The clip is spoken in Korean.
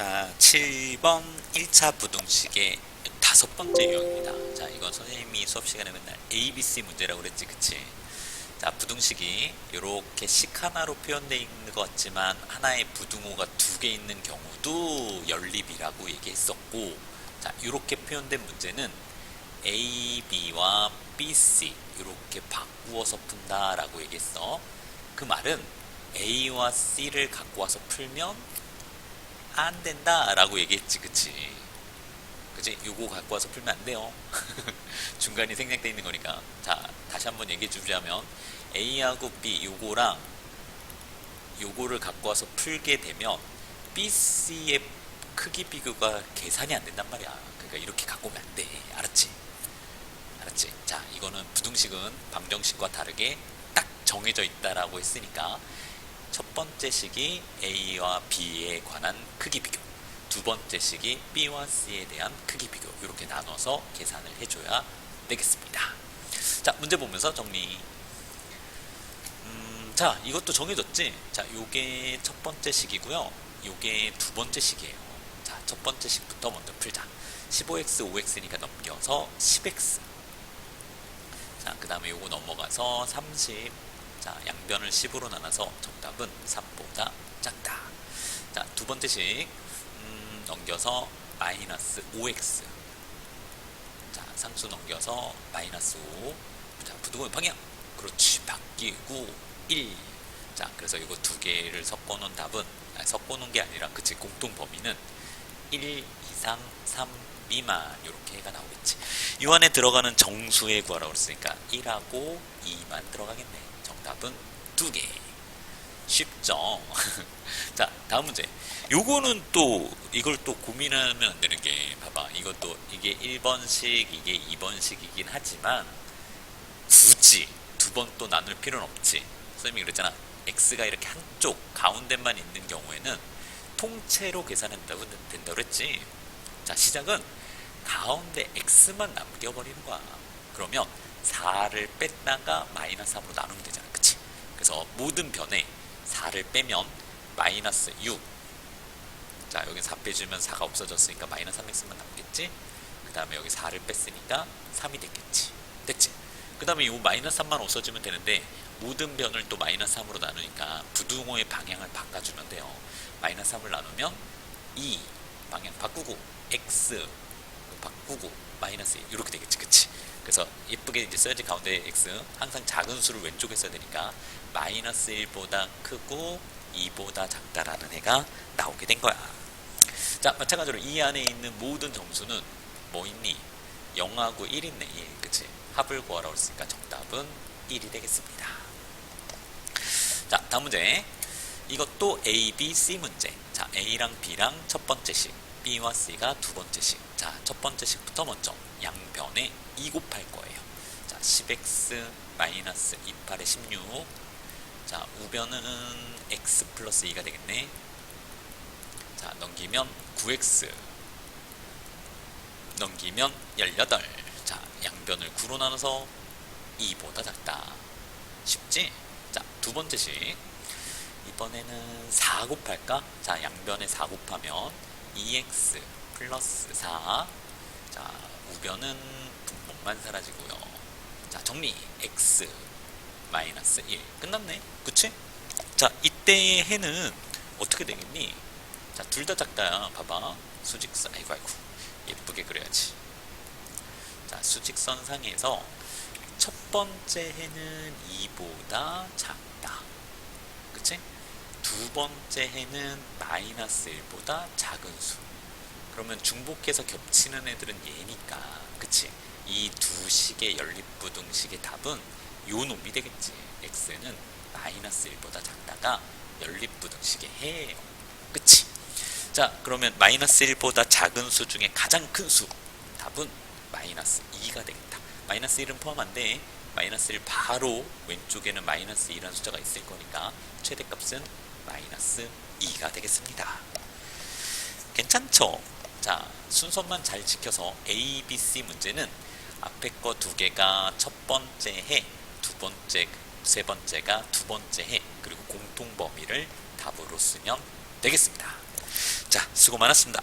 자, 7번 1차 부등식의 다섯 번째 유형입니다. 자, 이건 선생님이 수업 시간에 맨날 ABC 문제라고 그랬지, 그치? 자, 부등식이 이렇게 식 하나로 표현되어 있는 것 같지만 하나의 부등호가 두 개 있는 경우도 연립이라고 얘기했었고 자, 이렇게 표현된 문제는 A, B와 B, C 이렇게 바꾸어서 푼다라고 얘기했어. 그 말은 A와 C를 갖고 와서 풀면 안 된다 라고 얘기했지, 그치? 그치? 요거 갖고 와서 풀면 안 돼요. 중간이 생략돼 있는 거니까. 자, 다시 한번 얘기해 주자면 A하고 B 요거랑 요거를 갖고 와서 풀게 되면 BC의 크기 비교가 계산이 안 된단 말이야. 그러니까 이렇게 갖고 오면 안 돼. 알았지? 알았지? 자, 이거는 부등식은 방정식과 다르게 딱 정해져 있다라고 했으니까 첫 번째 식이 A와 B에 관한 크기 비교, 두 번째 식이 B와 C에 대한 크기 비교 이렇게 나눠서 계산을 해줘야 되겠습니다. 자, 문제 보면서 정리. 음, 자, 이것도 정해졌지? 자, 요게 첫 번째 식이고요. 요게 두 번째 식이에요. 자, 첫 번째 식부터 먼저 풀자. 15x, 5x니까 넘겨서 10x. 자, 그 다음에 요거 넘어가서 30. 자, 양변을 10으로 나눠서 정답은 3보다 작다. 자, 두 번째 식. 음, 넘겨서 마이너스 5x. 자, 상수 넘겨서 마이너스 5. 자, 부등호의 방향. 그렇지. 바뀌고 1. 자, 그래서 이거 두 개를 섞어 놓은 답은, 아니, 섞어 놓은 게 아니라, 그치, 공통 범위는 1 이상 3 미만, 이렇게 해가 나오겠지. 이 안에 들어가는 정수의 구하라고 그랬으니까 1하고 2만 들어가겠네. 정답은 두 개. 쉽죠? 자, 다음 문제. 요거는 또, 이걸 또 고민하면 안 되는 게, 봐봐. 이것도, 이게 1번식, 이게 2번식이긴 하지만, 굳이 두 번 또 나눌 필요는 없지. 선생님이 그랬잖아. x가 이렇게 한쪽, 가운데만 있는 경우에는 통째로 계산한다고 된다고 그랬지. 자, 시작은 가운데 x만 남겨버리는 거야. 그러면 4를 뺐다가 마이너스 3으로 나누면 되잖아. 그치? 그래서 모든 변에 4를 빼면 마이너스 6. 자, 여기 4 빼주면 4가 없어졌으니까 마이너스 3x만 남겠지? 그 다음에 여기 4를 뺐으니까 3이 됐겠지. 됐지? 그 다음에 이 마이너스 3만 없어지면 되는데 모든 변을 또 마이너스 3으로 나누니까 부등호의 방향을 바꿔주면 돼요. 마이너스 3을 나누면 2 방향 바꾸고 x 바꾸고 마이너스 1 이렇게 되겠지. 그치? 그래서 예쁘게 이제 써야지 가운데 x 항상 작은 수를 왼쪽에 써야 되니까 마이너스 1보다 크고 2보다 작다라는 애가 나오게 된 거야. 자 마찬가지로 이 안에 있는 모든 점수는 뭐 있니? 0하고 1 있네 1 그치? 합을 구하라고 했으니까 정답은 1이 되겠습니다. 자 다음 문제 이것도 A, B, C 문제 자 A랑 B랑 첫 번째 식 B와 C가 두 번째 식. 자, 첫 번째 식부터 먼저 양변에 2 곱할 거예요. 자, 10x 마이너스 28에 16. 자, 우변은 x 플러스 2가 되겠네. 자, 넘기면 9x. 넘기면 18. 자, 양변을 9로 나눠서 2보다 작다. 쉽지? 자, 두 번째 식. 이번에는 4 곱할까? 자, 양변에 4 곱하면 2x 플러스 4. 자, 우변은 분모만 사라지고요. 자, 정리. x 마이너스 1. 끝났네. 그치? 자, 이때의 해는 어떻게 되겠니? 자, 둘 다 작다야. 봐봐. 수직선. 아이고, 아이고. 예쁘게 그려야지. 자, 수직선 상에서 첫 번째 해는 2보다 작다. 그치? 두 번째 해는 마이너스 1보다 작은 수. 그러면 중복해서 겹치는 애들은 얘니까. 그치? 이 두 식의 연립부등식의 답은 요 놈이 되겠지. x는 마이너스 1보다 작다가 연립부등식의 해예요. 그치? 자, 그러면 마이너스 1보다 작은 수 중에 가장 큰 수. 답은 마이너스 2가 되겠다. 마이너스 1은 포함 안 돼. 마이너스 1 바로 왼쪽에는 마이너스 2라는 숫자가 있을 거니까 최대값은 마이너스 2가 되겠습니다. 괜찮죠? 자, 순서만 잘 지켜서 A, B, C 문제는 앞에 거 두 개가 첫 번째 해, 두 번째, 세 번째가 두 번째 해, 그리고 공통 범위를 답으로 쓰면 되겠습니다. 자, 수고 많았습니다.